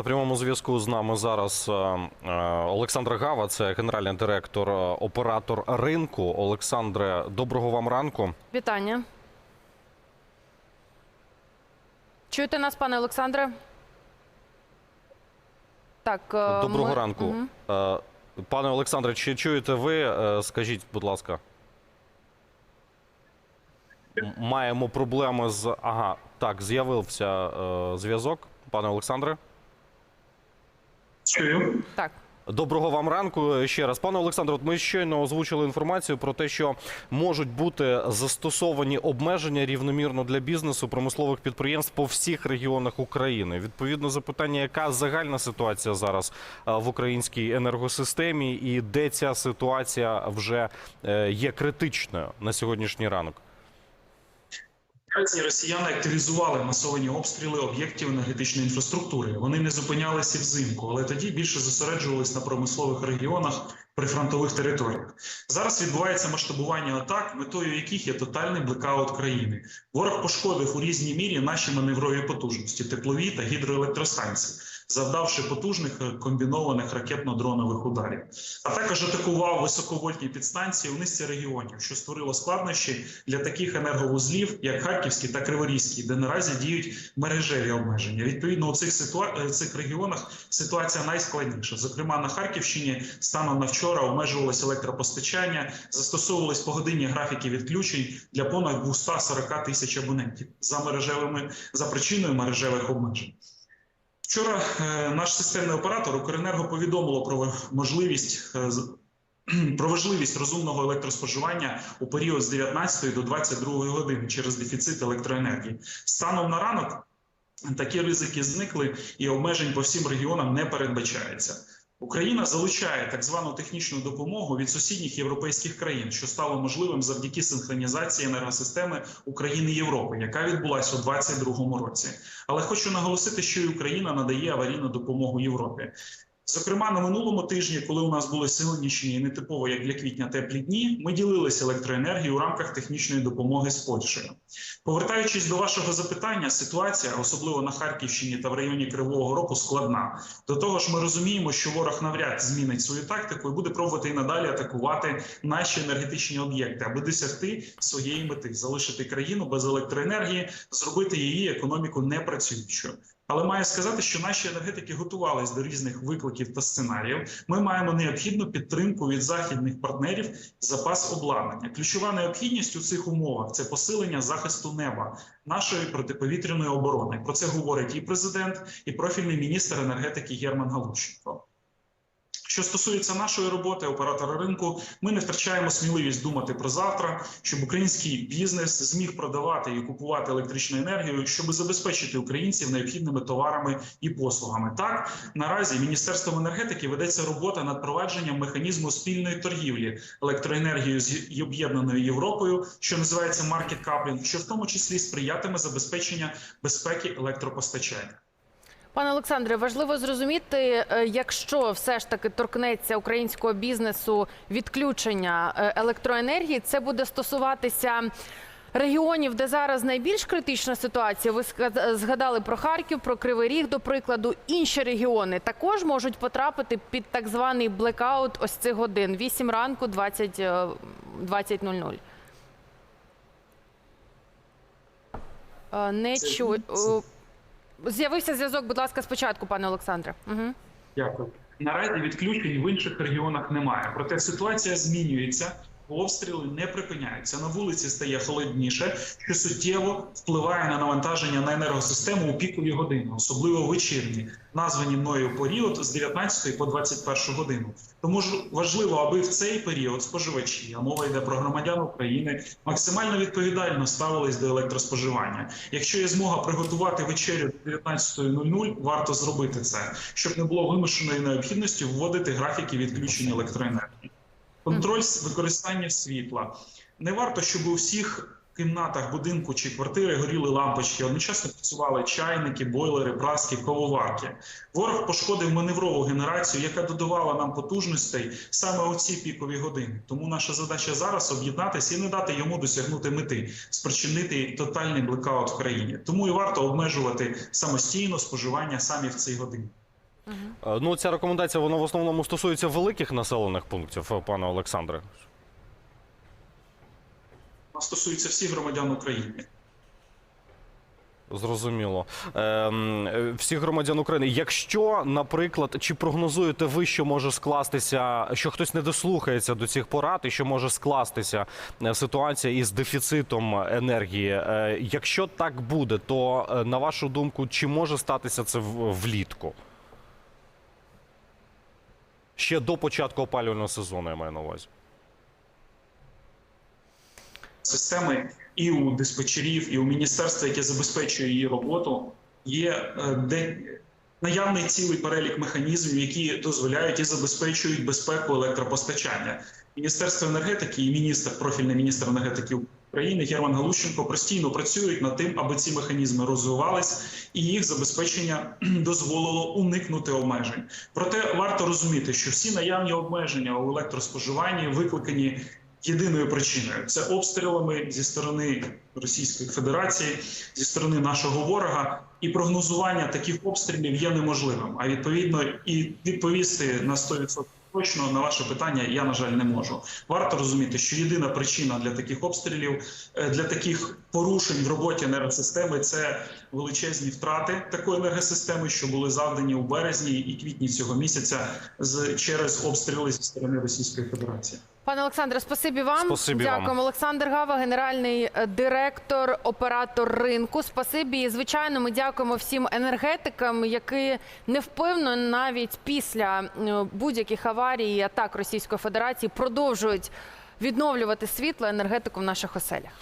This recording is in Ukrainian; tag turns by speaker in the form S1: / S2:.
S1: На прямому зв'язку з нами зараз е, е, Олександр Гава, це генеральний директор, е, оператор ринку. Олександре, доброго вам ранку.
S2: Вітання. Чуєте нас, пане Олександре? Так.
S1: Доброго
S2: ми-
S1: ранку. Е, Пане Олександре, чи чуєте ви? Скажіть, будь ласка. Маємо проблеми з. Ага, так, з'явився е, зв'язок. Пане Олександре.
S3: Чую.
S2: Так.
S1: Доброго вам ранку ще раз, пане Олександре. От ми щойно озвучили інформацію про те, що можуть бути застосовані обмеження рівномірно для бізнесу промислових підприємств по всіх регіонах України. Відповідно, запитання, яка загальна ситуація зараз е, в українській енергосистемі, і де ця ситуація вже е, є критичною на сьогоднішній ранок?
S3: Наразі росіяни активізували масовані обстріли об'єктів енергетичної інфраструктури. Вони не зупинялися взимку, але тоді більше зосереджувалися на промислових регіонах прифронтових територіях. Зараз відбувається масштабування атак, метою яких є тотальний блекаут країни. Ворог пошкодив у різній мірі наші маневрові потужності, теплові та гідроелектростанції, завдавши потужних е, комбінованих ракетно-дронових ударів. А також атакував високовольтні підстанції у низці регіонів, що створило складнощі для таких енерговузлів, як Харківський та Криворізький, де наразі діють мережеві обмеження. Відповідно, у цих ситуа... е, цих регіонах ситуація найскладніша. Зокрема, на Харківщині станом на вчора обмежувалось електропостачання, застосовувались погодинні графіки відключень для понад 240 тисяч абонентів за мережевими за причиною мережевих обмежень. Вчора е, наш системний оператор Укренерго повідомило про можливість е, про важливість розумного електроспоживання у період з 19 до 22 години через дефіцит електроенергії. Станом на ранок такі ризики зникли, і обмежень по всім регіонам не передбачається. Україна залучає так звану технічну допомогу від сусідніх європейських країн, що стало можливим завдяки синхронізації енергосистеми України Європи, яка відбулася у 2022 році. Але хочу наголосити, що і Україна надає аварійну допомогу Європі. Зокрема, на минулому тижні, коли у нас були сильніші і нетипово, як для квітня теплі дні, ми ділилися електроенергією у рамках технічної допомоги з Польщею. Повертаючись до вашого запитання, ситуація, особливо на Харківщині та в районі Кривого Рогу, складна. До того ж, ми розуміємо, що ворог навряд змінить свою тактику і буде пробувати і надалі атакувати наші енергетичні об'єкти, аби досягти своєї мети залишити країну без електроенергії, зробити її економіку непрацюючою. Але маю сказати, що наші енергетики готувалися до різних викликів та сценаріїв. Ми маємо необхідну підтримку від західних партнерів, запас обладнання. Ключова необхідність у цих умовах це посилення захисту неба нашої протиповітряної оборони. Про це говорить і президент, і профільний міністр енергетики Герман Галущенко. Що стосується нашої роботи, оператора ринку, ми не втрачаємо сміливість думати про завтра, щоб український бізнес зміг продавати і купувати електричну енергію, щоб забезпечити українців необхідними товарами і послугами. Так наразі міністерством енергетики ведеться робота над провадженням механізму спільної торгівлі електроенергією з об'єднаною Європою, що називається market coupling, що в тому числі сприятиме забезпечення безпеки електропостачання.
S2: Пане Олександре, важливо зрозуміти, е, якщо все ж таки торкнеться українського бізнесу відключення е, електроенергії, це буде стосуватися. Регіонів, де зараз найбільш критична ситуація, ви згадали про Харків, про Кривий Ріг, до прикладу, інші регіони також можуть потрапити під так званий блекаут ось цих годин 8 ранку 20, е, 20.00. Не чую. З'явився зв'язок, будь ласка, спочатку, пане Олександре. Угу.
S3: Дякую. Наразі відключень в інших регіонах немає. Проте ситуація змінюється. Обстріли не припиняються. На вулиці стає холодніше, що суттєво впливає на навантаження на енергосистему у пікові години, особливо вечірні, названі мною період з 19 по 21 годину. Тому ж важливо, аби в цей період споживачі, а мова йде про громадян України, максимально відповідально ставились до електроспоживання. Якщо є змога приготувати вечерю до 19.00, варто зробити це, щоб не було вимушеної необхідності вводити графіки відключення електроенергії. Контроль використання світла. Не варто, щоб у всіх кімнатах будинку чи квартири горіли лампочки, одночасно працювали чайники, бойлери, праски, кововарки. Ворог пошкодив маневрову генерацію, яка додавала нам потужностей саме у ці пікові години. Тому наша задача зараз об'єднатися і не дати йому досягнути мети, спричинити тотальний блекаут в країні. Тому і варто обмежувати самостійно споживання самі в цій годині.
S1: Е, Ну, ця рекомендація вона в основному стосується великих населених пунктів, е, пане Олександре.
S3: Вона стосується всіх громадян України.
S1: Зрозуміло. Е, всіх громадян України. Якщо, наприклад, чи прогнозуєте ви, що може скластися, що хтось не дослухається до цих порад, і що може скластися е, ситуація із дефіцитом енергії? Е, Якщо так буде, то на вашу думку, чи може статися це влітку? Ще до початку опалювального сезону, я маю на увазі.
S3: системи і у диспетчерів, і у міністерства, яке забезпечує її роботу, є е, де наявний цілий перелік механізмів, які дозволяють і забезпечують безпеку електропостачання. Міністерство енергетики і міністр, профільний міністр енергетики України Герман Галущенко постійно працюють над тим, аби ці механізми розвивались, і їх забезпечення дозволило уникнути обмежень. Проте варто розуміти, що всі наявні обмеження у електроспоживанні викликані єдиною причиною це обстрілами зі сторони Російської Федерації, зі сторони нашого ворога, і прогнозування таких обстрілів є неможливим. А відповідно, і відповісти на 100% точно на ваше питання я на жаль не можу. Варто розуміти, що єдина причина для таких обстрілів, е, для таких порушень в роботі енергосистеми це величезні втрати такої енергосистеми, що були завдані у березні і квітні цього місяця з через обстріли зі сторони Російської Федерації.
S2: Пане Олександре, спасибі вам.
S1: Спасибі вам.
S2: Олександр Гава, генеральний е, директор, оператор ринку. Спасибі. І, звичайно, ми дякуємо всім енергетикам, які невпевно навіть після е, будь-яких аварій і атак Російської Федерації продовжують відновлювати світло енергетику в наших оселях.